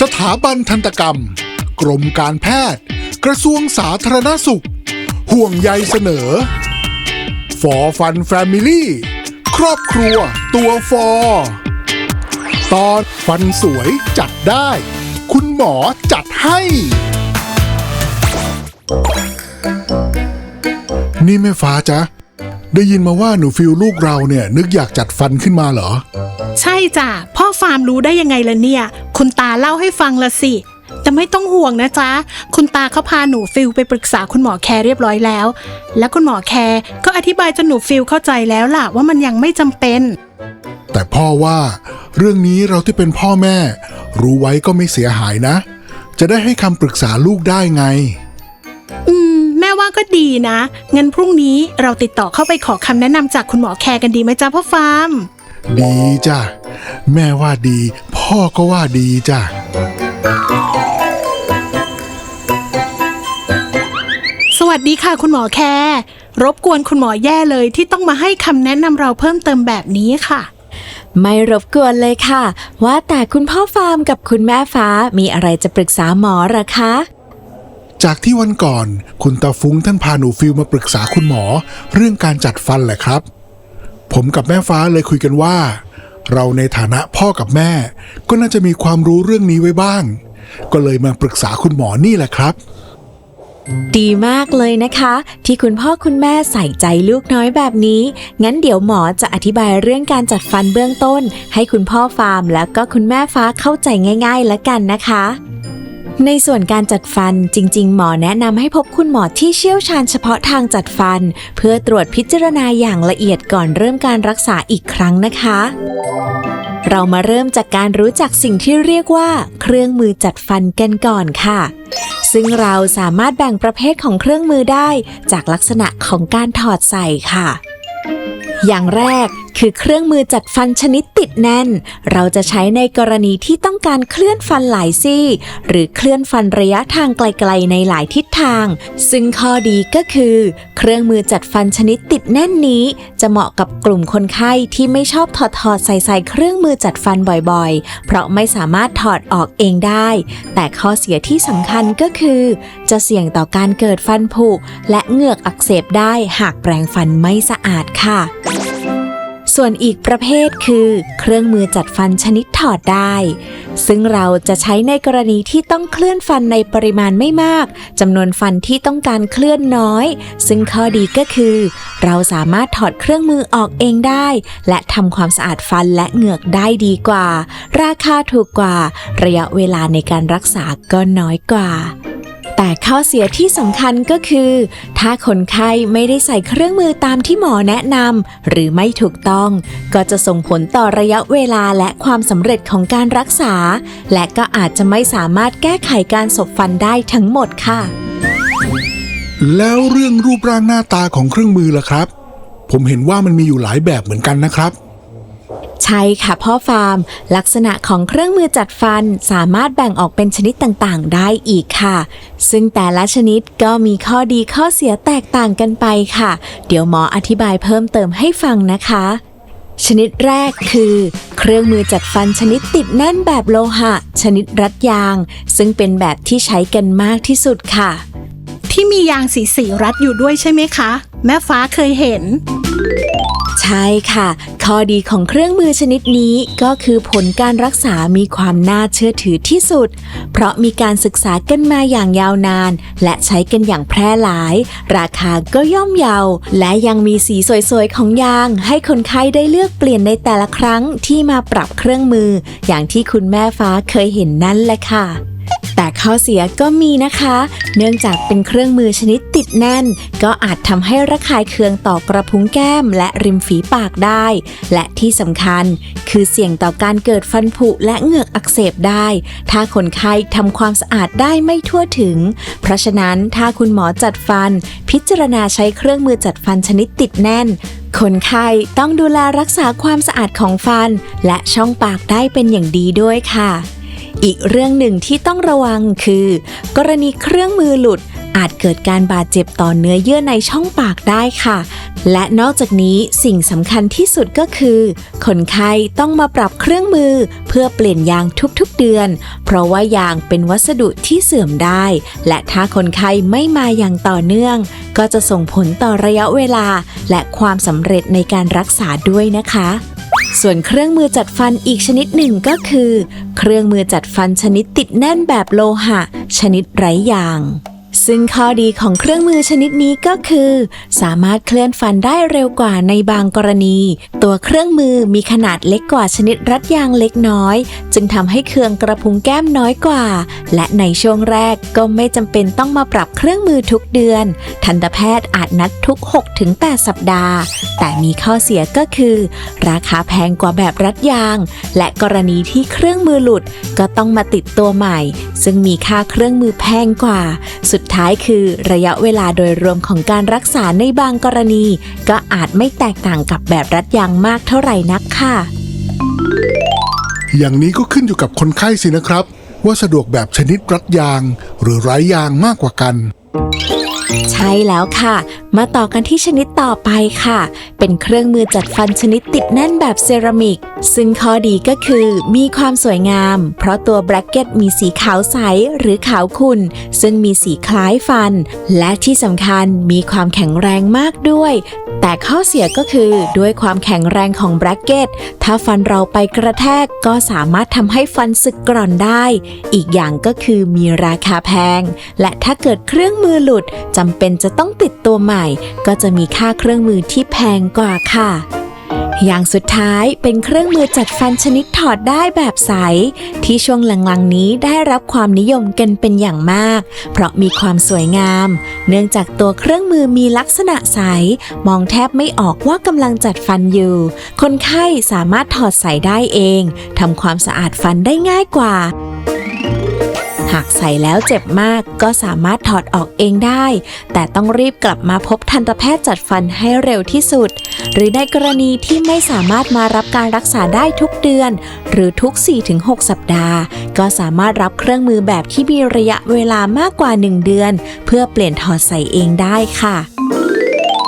สถาบันทันตกรรม กรมการแพทย์ กระทรวงสาธารณสุข ห่วงใยเสนอฟอฟันแฟมิลี่ ครอบครัวตัวฟอ ตอนฟันสวยจัดได้ คุณหมอจัดให้ นี่แม่ฟ้าจ๊ะ ได้ยินมาว่าหนูฟิลลูกเราเนี่ย นึกอยากจัดฟันขึ้นมาเหรอ ใช่จ้ะพ่อฟาร์มรู้ได้ยังไงล่ะเนี่ย คุณตาเล่าให้ฟังละสิ แต่ไม่ต้องห่วงนะจ๊ะ คุณตาเขาพาหนูฟิลไปปรึกษาคุณหมอแคร์เรียบร้อยแล้ว แล้วคุณหมอแคร์ก็อธิบายจนหนูฟิลเข้าใจแล้วล่ะว่ามันยังไม่จำเป็น แต่พ่อว่าเรื่องนี้เราที่เป็นพ่อแม่ รู้ไว้ก็ไม่เสียหายนะ จะได้ให้คำปรึกษาลูกได้ไง อืม แม่ว่าก็ดีนะงั้นพรุ่งนี้เราติดต่อเข้าไปขอคำแนะนำจากคุณหมอแคร์กันดีไหมจ๊ะพ่อฟาร์ม ดีจ้ะ แม่ว่าดี พ่อก็ว่าดีจ้ะ สวัสดีค่ะคุณหมอแคร์รบกวนคุณหมอแย่เลยที่ต้องมาให้คำแนะนำเราเพิ่มเติมแบบนี้ค่ะ ไม่รบกวนเลยค่ะ ว่าแต่คุณพ่อฟาร์มกับคุณแม่ฟ้ามีอะไรจะปรึกษาหมอหรอคะ จากที่วันก่อน คุณตาฟุ้งท่านพาหนูฟิลมาปรึกษาคุณหมอ เรื่องการจัดฟันแหละครับ ผมกับแม่ฟ้าเลยคุยกันว่า เราในฐานะพ่อกับแม่ ก็น่าจะมีความรู้เรื่องนี้ไว้บ้าง ก็เลยมาปรึกษาคุณหมอนี่แหละครับ ดีมากเลยนะคะ ที่คุณพ่อคุณแม่ใส่ใจลูกน้อยแบบนี้ งั้นเดี๋ยวหมอจะอธิบายเรื่องการจัดฟันเบื้องต้น ให้คุณพ่อฟาร์มแล้วก็คุณแม่ฟ้าเข้าใจง่าย ๆ แล้วกันนะคะ ในส่วนการจัดฟันจริง ๆ หมอแนะนำให้พบคุณหมอที่เชี่ยวชาญเฉพาะทางจัดฟัน เพื่อตรวจพิจารณาอย่างละเอียดก่อนเริ่มการรักษาอีกครั้งนะคะ เรามาเริ่มจากการรู้จักสิ่งที่เรียกว่า เครื่องมือจัดฟันกันก่อนค่ะ ซึ่งเราสามารถแบ่งประเภทของเครื่องมือได้ จากลักษณะของการถอดใส่ค่ะอย่างแรก คือเครื่องมือจัดฟันชนิดติดแน่น เราจะใช้ในกรณีที่ต้องการเคลื่อนฟันหลายซี่ หรือเคลื่อนฟันระยะทางไกลๆในหลายทิศทาง ซึ่งข้อดีก็คือ เครื่องมือจัดฟันชนิดติดแน่นนี้ จะเหมาะกับกลุ่มคนไข้ที่ไม่ชอบถอดถอดใส่ใส่เครื่องมือจัดฟันบ่อยๆ เพราะไม่สามารถถอดออกเองได้ แต่ข้อเสียที่สำคัญก็คือ จะเสี่ยงต่อการเกิดฟันผุและเหงือกอักเสบได้หากแปรงฟันไม่สะอาดค่ะ ส่วนอีกประเภทคือ เครื่องมือจัดฟันชนิดถอดได้ ซึ่งเราจะใช้ในกรณีที่ต้องเคลื่อนฟันในปริมาณไม่มากจำนวนฟันที่ต้องการเคลื่อนน้อย ซึ่งข้อดีก็คือ เราสามารถถอดเครื่องมือออกเองได้ และทำความสะอาดฟันและเหงือกได้ดีกว่า ราคาถูกกว่า ระยะเวลาในการรักษาก็น้อยกว่า แต่ข้อเสียที่สำคัญก็คือ ถ้าคนไข้ไม่ได้ใส่เครื่องมือตามที่หมอแนะนำหรือไม่ถูกต้อง ก็จะส่งผลต่อระยะเวลาและความสำเร็จของการรักษา และก็อาจจะไม่สามารถแก้ไขการสบฟันได้ทั้งหมดค่ะ แล้วเรื่องรูปร่างหน้าตาของเครื่องมือล่ะครับ ผมเห็นว่ามันมีอยู่หลายแบบเหมือนกันนะครับ ใช่ค่ะพ่อฟาร์ม ลักษณะของเครื่องมือจัดฟันสามารถแบ่งออกเป็นชนิดต่างๆ ได้อีกค่ะ ซึ่งแต่ละชนิดก็มีข้อดีข้อเสียแตกต่างกันไปค่ะ เดี๋ยวหมออธิบายเพิ่มเติมให้ฟังนะคะ ชนิดแรกคือ เครื่องมือจัดฟันชนิดติดแน่นแบบโลหะ ชนิดรัดยาง ซึ่งเป็นแบบที่ใช้กันมากที่สุดค่ะ ที่มียางสีสีรัดอยู่ด้วยใช่ไหมคะ แม่ฟ้าเคยเห็น ใช่ค่ะ ข้อดีของเครื่องมือชนิดนี้ก็คือผลการรักษามีความน่าเชื่อถือที่สุด เพราะมีการศึกษากันมาอย่างยาวนาน และใช้กันอย่างแพร่หลาย ราคาก็ย่อมเยา และยังมีสีสวยๆ ของยาง ให้คนไข้ได้เลือกเปลี่ยนในแต่ละครั้งที่มาปรับเครื่องมือ อย่างที่คุณแม่ฟ้าเคยเห็นนั่นแหละค่ะ แต่ข้อเสียก็มีนะคะ เนื่องจากเป็นเครื่องมือชนิดติดแน่น ก็อาจทำให้ระคายเคืองต่อกระพุ้งแก้มและริมฝีปากได้ และที่สำคัญ คือเสี่ยงต่อการเกิดฟันผุและเหงือกอักเสบได้ ถ้าคนไข้ทำความสะอาดได้ไม่ทั่วถึง เพราะฉะนั้นถ้าคุณหมอจัดฟัน พิจารณาใช้เครื่องมือจัดฟันชนิดติดแน่นคนไข้ต้องดูแลรักษาความสะอาดของฟัน และช่องปากได้เป็นอย่างดีด้วยค่ะ อีกเรื่องหนึ่งที่ต้องระวังคือ กรณีเครื่องมือหลุดอาจเกิดการบาดเจ็บต่อเนื้อเยื่อในช่องปากได้ค่ะ และนอกจากนี้สิ่งสำคัญที่สุดก็คือ คนไข้ต้องมาปรับเครื่องมือเพื่อเปลี่ยนยางทุกๆเดือน เพราะว่ายางเป็นวัสดุที่เสื่อมได้ และถ้าคนไข้ไม่มาอย่างต่อเนื่อง ก็จะส่งผลต่อระยะเวลา และความสำเร็จในการรักษาด้วยนะคะ ส่วนเครื่องมือจัดฟันอีกชนิดหนึ่งก็คือ เครื่องมือจัดฟันชนิดติดแน่นแบบโลหะ ชนิดไร้ยาง ซึ่งข้อดีของเครื่องมือชนิดนี้ก็คือ สามารถเคลื่อนฟันได้เร็วกว่าในบางกรณี ตัวเครื่องมือมีขนาดเล็กกว่าชนิดรัดยางเล็กน้อย จึงทำให้เคืองกระพุ้งแก้มน้อยกว่า และในช่วงแรกก็ไม่จำเป็นต้องมาปรับเครื่องมือทุกเดือน ทันตแพทย์อาจนัดทุก 6-8 สัปดาห์ แต่มีข้อเสียก็คือ ราคาแพงกว่าแบบรัดยาง และกรณีที่เครื่องมือหลุดก็ต้องมาติดตัวใหม่ ซึ่งมีค่าเครื่องมือแพงกว่าสุดท้ายคือระยะเวลาโดยรวมของการรักษาในบางกรณี ก็อาจไม่แตกต่างกับแบบรัดยางมากเท่าไหร่นักค่ะ อย่างนี้ก็ขึ้นอยู่กับคนไข้สินะครับ ว่าสะดวกแบบชนิดรัดยาง หรือไร้ยางมากกว่ากัน ใช่แล้วค่ะมาต่อกันที่ชนิดต่อไปค่ะ เป็นเครื่องมือจัดฟันชนิดติดแน่นแบบเซรามิก ซึ่งข้อดีก็คือมีความสวยงาม เพราะตัวแบรกเก็ตมีสีขาวใสหรือขาวขุ่น ซึ่งมีสีคล้ายฟัน และที่สำคัญมีความแข็งแรงมากด้วย แต่ข้อเสียก็คือด้วยความแข็งแรงของแบรกเก็ต ถ้าฟันเราไปกระแทกก็สามารถทำให้ฟันสึกกร่อนได้ อีกอย่างก็คือมีราคาแพง และถ้าเกิดเครื่องมือหลุดจำเป็นจะต้องติดตัวมาใหม่ก็จะมีค่าเครื่องมือที่แพงกว่าค่ะ อย่างสุดท้ายเป็นเครื่องมือจัดฟันชนิดถอดได้แบบใส ที่ช่วงหลังๆนี้ได้รับความนิยมกันเป็นอย่างมาก เพราะมีความสวยงาม เนื่องจากตัวเครื่องมือมีลักษณะใส มองแทบไม่ออกว่ากำลังจัดฟันอยู่ คนไข้สามารถถอดใส่ได้เองทำความสะอาดฟันได้ง่ายกว่า หากใส่แล้วเจ็บมากก็สามารถถอดออกเองได้ แต่ต้องรีบกลับมาพบทันตแพทย์จัดฟันให้เร็วที่สุด หรือในกรณีที่ไม่สามารถมารับการรักษาได้ทุกเดือน หรือทุก 4-6 สัปดาห์ ก็สามารถรับเครื่องมือแบบที่มีระยะเวลามากกว่า 1 เดือน เพื่อเปลี่ยนถอดใส่เองได้ค่ะ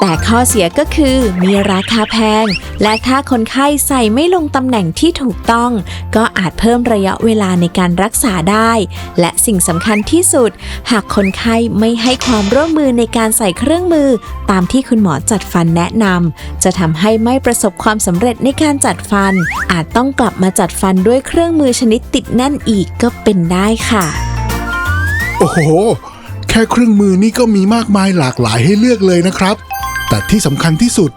แต่ข้อเสียก็คือมีราคาแพง และถ้าคนไข้ใส่ไม่ลงตำแหน่งที่ถูกต้อง ก็อาจเพิ่มระยะเวลาในการรักษาได้ และสิ่งสำคัญที่สุด หากคนไข้ไม่ให้ความร่วมมือในการใส่เครื่องมือ ตามที่คุณหมอจัดฟันแนะนำจะทำให้ไม่ประสบความสำเร็จในการจัดฟัน อาจต้องกลับมาจัดฟันด้วยเครื่องมือชนิดติดแน่นอีกก็เป็นได้ค่ะ โอ้โห แค่เครื่องมือนี่ก็มีมากมายหลากหลายให้เลือกเลยนะครับ แต่ที่สำคัญที่สุด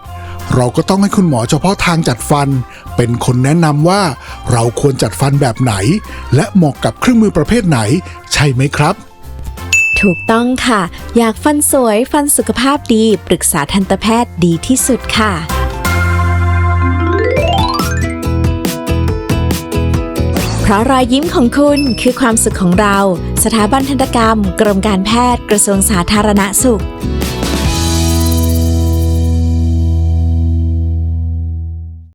เราก็ต้องให้คุณหมอเฉพาะทางจัดฟัน เป็นคนแนะนำว่าเราควรจัดฟันแบบไหน และเหมาะกับเครื่องมือประเภทไหน ใช่ไหมครับ ถูกต้องค่ะ อยากฟันสวยฟันสุขภาพดีปรึกษาทันตแพทย์ดีที่สุดค่ะเพราะรอยยิ้มของคุณคือความสุขของเรา สถาบันทันตกรรม กรมการแพทย์ กระทรวงสาธารณสุข